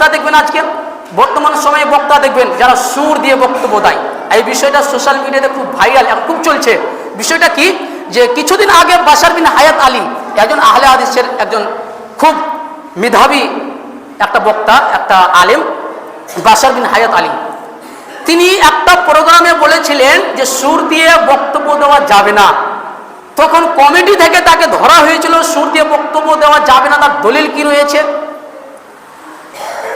বক্তা দেখবেন আজকে? বর্তমান সময়ে বক্তা দেখবেন, যারা সুর দিয়ে বক্তব্য দেয়। এই বিষয়টা সোশ্যাল মিডিয়াতে খুব ভাইরাল এখন খুব চলছে। বিষয়টা কি? যে কিছুদিন আগে বাসার বিন হায়াত আলী একজন আহলে হাদিসের একজন খুব মেধাবী একটা বক্তা, একটা আলেম বাসার বিন হায়াত আলী। তিনি একটা প্রোগ্রামে বলেছিলেন যে সুর দিয়ে বক্তব্য দেওয়া যাবে না। তখন কমিটি থেকে তাকে ধরা হয়েছিল, সুর দিয়ে বক্তব্য দেওয়া যাবে না। তার দলিল কি রয়েছে?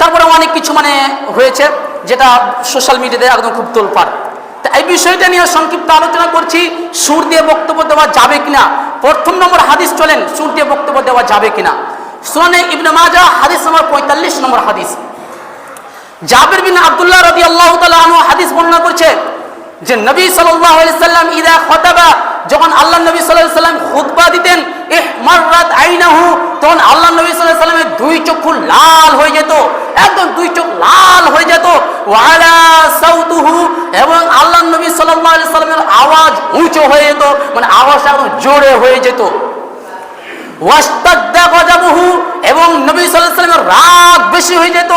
তারপরে অনেক কিছু মানে হয়েছে, যেটা সোশ্যাল মিডিয়াতে একদম খুব তোলপাড়। তা এই বিষয়টা নিয়ে সংক্ষিপ্ত আলোচনা করছি, সুর দিয়ে বক্তব্য দেওয়া যাবে কিনা? প্রথম নম্বর হাদিস চলেন, সুর দিয়ে বক্তব্য দেওয়া যাবে কিনা? সুনানে ইবনে মাজা হাদিস নম্বর পঁয়তাল্লিশ নম্বর হাদিস। জাবির বিন আব্দুল্লাহ রদি আল্লাহ আনহু হাদিস বর্ণনা করছে যে নবী সাল্লাম ইদা খতাবা, যখন আল্লাহ নবী আলাইহি সাল্লাম খুতবা দিতেন ইহমাররাত আইনাহু, তখন আল্লাহ নবী আলাইহি সাল্লামের দুই চক্ষু লাল হয়ে যেত, একদম দুই চোখ লাল হয়ে যেত, ওয়ালা সাউতুহু, এবং আল্লাহ নবী সাল্লাল্লাহু আলাইহি সাল্লামের আওয়াজ উঁচু হয়ে যেত মানে আওয়াজটা একদম জোরে হয়ে যেত। ওয়াস্তাদ্দা গজাবহু, এবং নবী আলাইহি সাল্লামের রাগ বেশি হয়ে যেত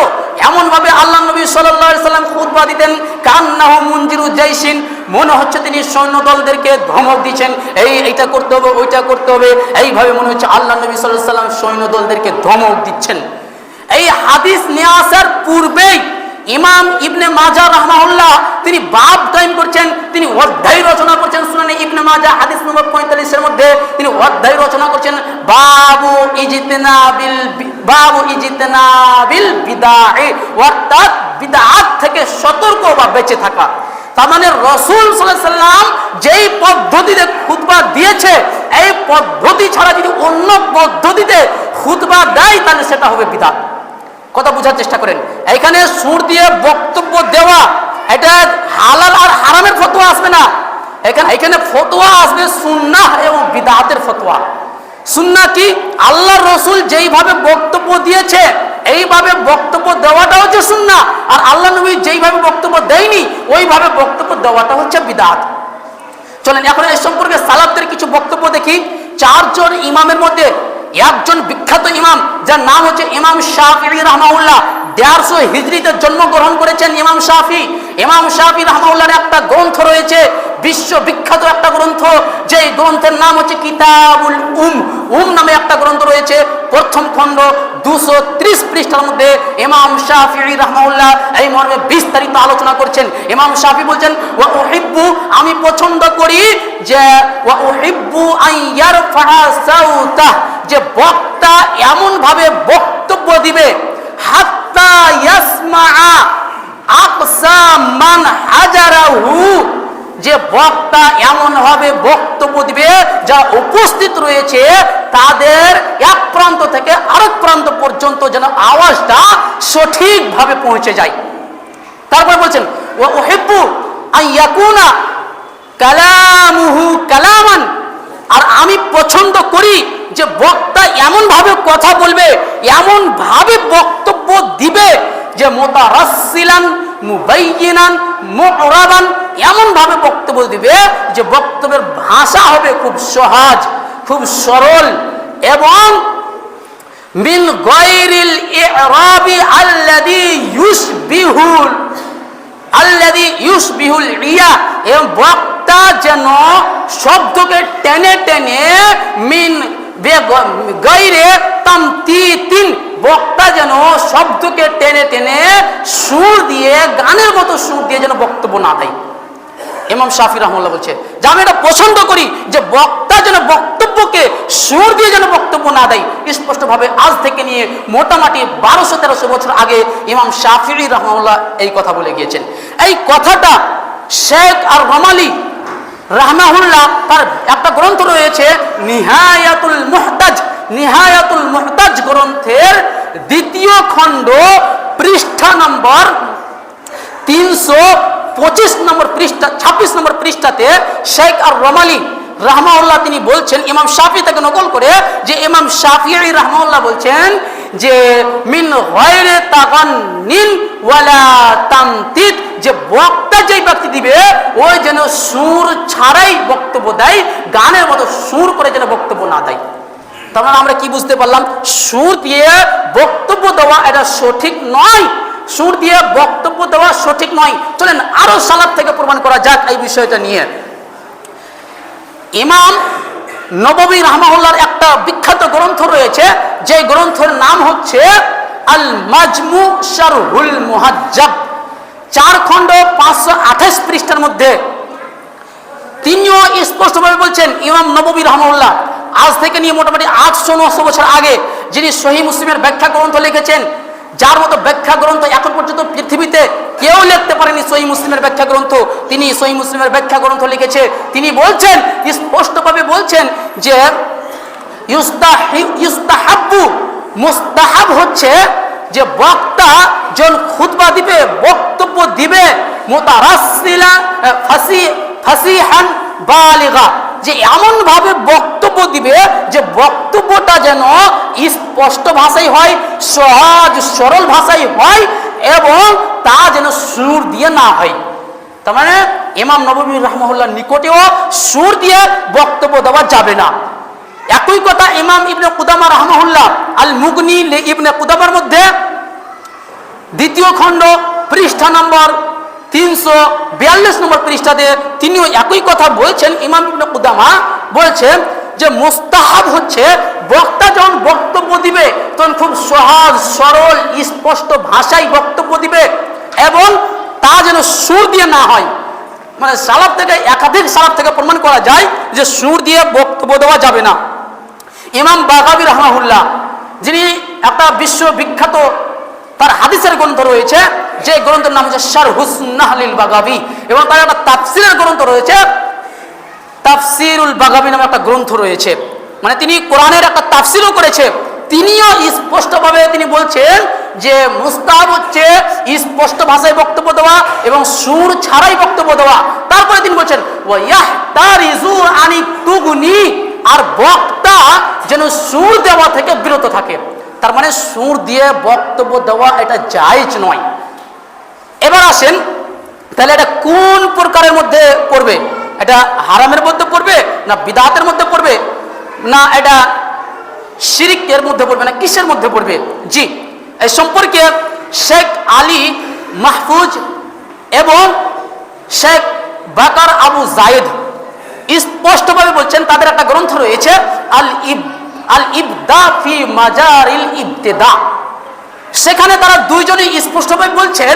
এমন ভাবে আল্লাহ নবী সাল্লাম খুদবা দিতেন, কান্নাহু মঞ্জির উজ্জাইসিন মনে হচ্ছে তিনি সৈন্যদলদেরকে ধমক দিচ্ছেন, এই, এইটা করতে হবে, ওইটা করতে হবে। এইভাবে মনে হচ্ছে আল্লাহ নবী সাল্লাহ সাল্লাম সৈন্য দলদেরকে ধমক দিচ্ছেন। এই হাদিস নিয়ে আসার পূর্বেই ইমাম ইবনে মাজা রহমাউল্লাহ তিনি বাব টাইম করছেন, তিনি অধ্যায় রচনা করছেন শুনানি ইবনে মাজা হাদিস নম্বর পঁয়তাল্লিশের মধ্যে, তিনি অধ্যায় রচনা করছেন, বাবু ইজিতনাবিল বাবু ইজিতনাবিল অর্থাৎ বিদাত থেকে সতর্ক বা বেঁচে থাকা। তার মানে রসুল সাল্লাম যেই পদ্ধতিতে খুতবা দিয়েছে, এই পদ্ধতি ছাড়া যদি অন্য পদ্ধতিতে খুতবা দেয়, তাহলে সেটা হবে বিদাত। কথা বোঝার চেষ্টা করেন। এখানে সুর দিয়ে বক্তব্য দেওয়া, এটা হালাল আর হারামের ফতোয়া আসবে না। এখানে এখানে ফতোয়া আসবে সুন্নাহ এবং বিদাতের ফতোয়া। সুন্না কি? আল্লাহ রসুল যেইভাবে বক্তব্য দিয়েছে, এইভাবে বক্তব্য দেওয়াটা হচ্ছে সুন্না আর আল্লাহ নবী যেইভাবে বক্তব্য দেয়নি, ওইভাবে বক্তব্য দেওয়াটা হচ্ছে বিদাত। চলেন, এখন এই সম্পর্কে সালাফদের কিছু বক্তব্য দেখি। চারজন ইমামের মধ্যে একজন বিখ্যাত ইমাম, যার নাম হচ্ছে ইমাম শাহি রহমাউল্লাহ দেড়শো হিজড়িতে জন্মগ্রহণ করেছেন ইমাম শাফি। ইমাম শাফি রহমাউল্লাহর একটা গ্রন্থ রয়েছে বিশ্ব বিখ্যাত একটা গ্রন্থ। যে গ্রন্থের নাম হচ্ছে কিতাবুল উম। উম নামে একটা গ্রন্থ রয়েছে, প্রথম খণ্ড দুশো ত্রিশ পৃষ্ঠার মধ্যে ইমাম শাফি রহমাউল্লাহ এই মর্মে বিস্তারিত আলোচনা করছেন। ইমাম শাফি বলছেন ও ওহিব্বু আমি পছন্দ করি যে ও ওহিব্বু আইয়ার ফাহা যে বক্তা এমন ভাবে বক্তব্য দিবে মান যে বক্তা এমন ভাবে বক্তব্য দিবে যা উপস্থিত রয়েছে, তাদের এক প্রান্ত থেকে আরেক প্রান্ত পর্যন্ত যেন আওয়াজটা সঠিকভাবে পৌঁছে যায়। তারপর বলছেন ও ওহেব্বু আইয়াকুনা কালামুহু কালামান আর আমি পছন্দ করি যে বক্তা এমন ভাবে কথা বলবে এমন ভাবে বক্তব্য দিবে যে এমন ভাবে বক্তব্য দিবে যে বক্তব্যের ভাষা হবে খুব সহজ, খুব সরল এবং মিন গয়রিল ইরাবি আল্লাযী ইউশবিহুল আল্লাযী ইউশবিহুল রিয়া এবং বক্তা যেন শব্দকে টেনে টেনে মিন গৈরে তামতিতিন বক্তা যেন শব্দকে টেনে টেনে সুর দিয়ে, গানের মতো সুর দিয়ে যেন বক্তব্য না দেয়। ইমাম শাফি রহমুল্লাহ বলছে, যে আমি এটা পছন্দ করি যে বক্তা যেন বক্তব্যকে সুর দিয়ে যেন বক্তব্য না দেয়। স্পষ্টভাবে আজ থেকে নিয়ে মোটামুটি বারোশো, তেরোশো বছর আগে ইমাম শাফি রহমুল্লাহ এই কথা বলে গিয়েছেন। এই কথাটা শেখ আর রমালি রাহমাহুল্লাহ, তার একটা গ্রন্থ রয়েছে, নিহায়াতুল মুহতাজ নিহায়াতুল মুহতাজ গ্রন্থের দ্বিতীয় খণ্ড, পৃষ্ঠা নম্বর তিনশো পঁচিশ নম্বর পৃষ্ঠা, ছাব্বিশ নম্বর পৃষ্ঠাতে শেখ আর রমালি রাহমাউল্লাহ তিনি বলছেন, ইমাম শাফি থেকে নকল করে যে ইমাম শাফি রাহমাউল্লাহ বলছেন যে, মিন ওয়ালা তামতিদ যে বক্তা যেই ব্যক্তি দিবে ওই যেন সুর ছাড়াই বক্তব্য দেয়, গানের মতো সুর করে যেন বক্তব্য না দেয়। তার মানে আমরা কি বুঝতে পারলাম? সুর দিয়ে বক্তব্য দেওয়া এটা সঠিক নয়। সুর দিয়ে বক্তব্য দেওয়া সঠিক নয়। চলেন আরও সালাদ থেকে প্রমাণ করা যাক এই বিষয়টা নিয়ে। ইমাম নববী রহমাউল্লাহর একটা বিখ্যাত গ্রন্থ রয়েছে, যে গ্রন্থের নাম হচ্ছে আল মাজমু শারহুল মুহাজ্জাব। চার খণ্ড পাঁচশো আঠাশ পৃষ্ঠার মধ্যে তিনিও স্পষ্টভাবে বলছেন, ইমাম নববী রহমাউল্লাহ আজ থেকে নিয়ে মোটামুটি আটশো নশো বছর আগে যিনি সহি মুসলিমের ব্যাখ্যা গ্রন্থ লিখেছেন, যার মতো ব্যাখ্যা গ্রন্থ এখন পর্যন্ত পৃথিবীতে কেউ লিখতে পারেনি সহি মুসলিমের ব্যাখ্যা গ্রন্থ। তিনি সহি মুসলিমের ব্যাখ্যা গ্রন্থ লিখেছে। তিনি বলছেন, স্পষ্টভাবে বলছেন যে, ইউস্তাহি- ইউস্তাহাব্বু, মুস্তাহাব হচ্ছে যে বক্তা যখন খুতবা দিবে, বক্তব্য দিবে যে এমন ভাবে বক্তব্য দিবে যে বক্তব্যটা যেন স্পষ্ট ভাষায় হয়, সহজ, সরল ভাষায় হয় এবং তা যেন সুর দিয়ে না হয়। তার মানে ইমাম নবী রহমুল্লাহ নিকটেও সুর দিয়ে বক্তব্য দেওয়া যাবে না। একই কথা ইমাম ইবনে কুদামা রহমহুল্লাহ আল মুগনি ইবনে কুদামার দ্বিতীয় খণ্ড, পৃষ্ঠা নম্বর তিনশো বিয়াল্লিশ নম্বর পৃষ্ঠাতে তিনিও একই কথা বলছেন, ইমাম কুদামা বলছেন যে মুস্তাহাব হচ্ছে, বক্তা যখন বক্তব্য দিবে, তখন খুব সহজ, সরল, স্পষ্ট ভাষায় বক্তব্য দিবে এবং তা যেন সুর দিয়ে না হয়। মানে সালাব থেকে, একাধিক সালাব থেকে প্রমাণ করা যায় যে সুর দিয়ে বক্তব্য দেওয়া যাবে না। ইমাম বাগাবি রহমাহুল্লাহ, যিনি একটা বিশ্ববিখ্যাত তার হাদিসের গ্রন্থ রয়েছে, যে গ্রন্থের নাম হচ্ছে শার হুসনাহলিল বাগাবি এবং তার একটা তাফসিরের গ্রন্থ রয়েছে, তাফসিরুল বাগাবি নামে একটা গ্রন্থ রয়েছে। মানে তিনি কোরআনের একটা তাফসিরও করেছে। তিনিও স্পষ্টভাবে তিনি বলছেন যে মুস্তাব হচ্ছে স্পষ্ট ভাষায় বক্তব্য দেওয়া এবং সুর ছাড়াই বক্তব্য দেওয়া। তারপরে তিনি বলছেন আর বক্তা যেন সুর দেওয়া থেকে বিরত থাকে। তার মানে সুর দিয়ে বক্তব্য দেওয়া এটা জায়েজ নয়। এবার আসেন, তাহলে এটা কোন প্রকারের মধ্যে পড়বে এটা হারামের মধ্যে পড়বে না বিদাতের মধ্যে পড়বে না এটা শিরিকের মধ্যে পড়বে না কিসের মধ্যে পড়বে জি, এই সম্পর্কে শেখ আলী মাহফুজ এবং শেখ বাকার আবু জায়েদ স্পষ্টভাবে বলছেন, তাদের একটা গ্রন্থ রয়েছে আল ইব আল ইবদা ফি মাজারিল ইবতেদা। সেখানে তারা দুইজনই স্পষ্টভাবে বলছেন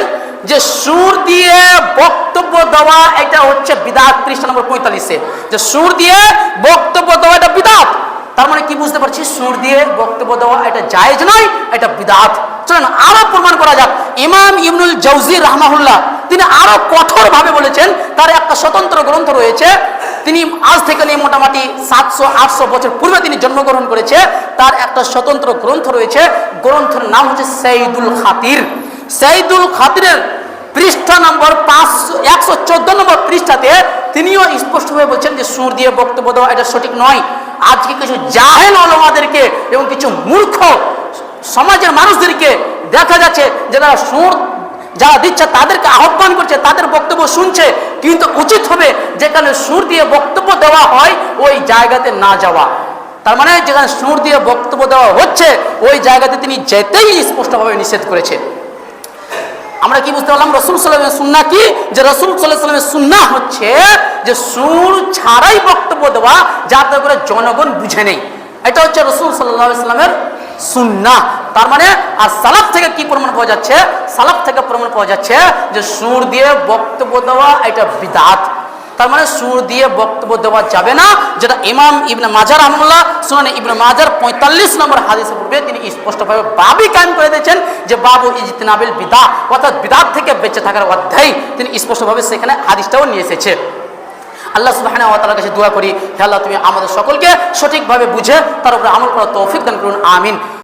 যে সুর দিয়ে বক্তব্য দেওয়া এটা হচ্ছে বিদাত, পৃষ্ঠা নম্বর পঁয়তাল্লিশে। যে সুর দিয়ে বক্তব্য দেওয়া এটা বিদাত। তার মানে কি বুঝতে পারছি? সুর দিয়ে বক্তব্য দেওয়া এটা জায়েজ নয়, এটা বিদাত। চলেন আরও প্রমাণ করা যাক। ইমাম ইবনুল জৌজি রহমাহুল্লাহ তিনি আরও কঠোরভাবে বলেছেন, তার একটা স্বতন্ত্র গ্রন্থ রয়েছে। তিনি আজ থেকে নিয়ে মোটামুটি সাতশো, আটশো বছর পূর্বে তিনি জন্মগ্রহণ করেছে, তার একটা স্বতন্ত্র গ্রন্থ রয়েছে। গ্রন্থের নাম হচ্ছে সঈদুল খাতির। সঈদুল খাতিরের পৃষ্ঠা নম্বর পাঁচশো, একশো চোদ্দ নম্বর পৃষ্ঠাতে তিনিও স্পষ্টভাবে বলছেন যে, সুর দিয়ে বক্তব্য দেওয়া এটা সঠিক নয়। আজকে কিছু জাহেল অলমাদেরকে এবং কিছু মূর্খ সমাজের মানুষদেরকে দেখা যাচ্ছে যে তারা সুর যারা দিচ্ছে তাদেরকে আহ্বান করছে, তাদের বক্তব্য শুনছে। কিন্তু উচিত হবে যেখানে সুর দিয়ে বক্তব্য দেওয়া হয়, ওই জায়গাতে না যাওয়া। তার মানে যেখানে সুর দিয়ে বক্তব্য দেওয়া হচ্ছে, ওই জায়গাতে তিনি যেতেই স্পষ্টভাবে নিষেধ করেছে আমরা কি বুঝতে পারলাম? রসুল সাল্লামের সুন্না কি? যে রসুল সাল্লাহ সাল্লামের সুন্না হচ্ছে যে সুর ছাড়াই বক্তব্য দেওয়া, যাতে করে জনগণ বুঝে নেই। এটা হচ্ছে রসুল সাল্লাহ সাল্লামের সুন্না তার মানে আর সালাফ থেকে কি প্রমাণ পাওয়া যাচ্ছে? সালাফ থেকে প্রমাণ পাওয়া যাচ্ছে যে সুর দিয়ে বক্তব্য দেওয়া এটা বিদাত। তার মানে সুর দিয়ে বক্তব্য দেওয়া যাবে না। যেটা ইমাম ইবনে মাজার আহমুল্লাহ সুনান ইবনে মাজার পঁয়তাল্লিশ নম্বর হাদিসে পূর্বে তিনি স্পষ্টভাবে বাবি কায়েম করে দিয়েছেন যে বাবু ইজতিনাবিল বিদা অর্থাৎ বিদাত থেকে বেঁচে থাকার অধ্যায় তিনি স্পষ্টভাবে সেখানে হাদিসটাও নিয়ে এসেছে। আল্লাহ সুবাহানা ওয়া তাআলার কাছে দোয়া করি, হে আল্লাহ তুমি আমাদের সকলকে সঠিকভাবে বুঝে তার উপরে আমল করার তৌফিক দান করুন, আমিন।